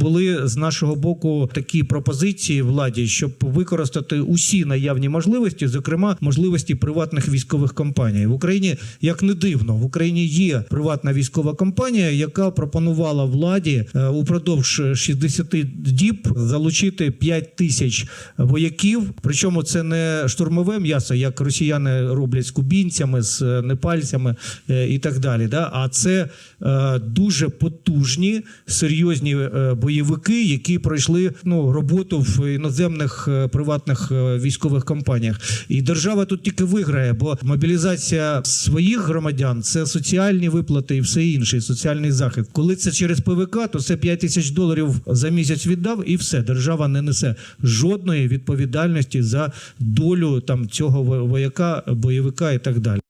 Були з нашого боку такі пропозиції владі, щоб використати усі наявні можливості, зокрема можливості приватних військових компаній в Україні. Як не дивно, в Україні є приватна військова компанія, яка пропонувала владі е, упродовж 60 діб залучити 5 тисяч вояків. Причому це не штурмове м'ясо, як росіяни роблять з кубінцями, з е, непальцями е, і так далі. Да? А це дуже потужні, серйозні е, бойовики, які пройшли ну, роботу в іноземних е, приватних е, військових компаніях. І держава тут тільки виграє, бо мобілізація своїх громадян це соціальні виплати і все інше, і соціальний захист. Коли це через ПВК, то це 5 тисяч доларів за місяць віддав, і все. Держава не несе жодної відповідальності за долю там цього во- вояка, бойовика і так далі.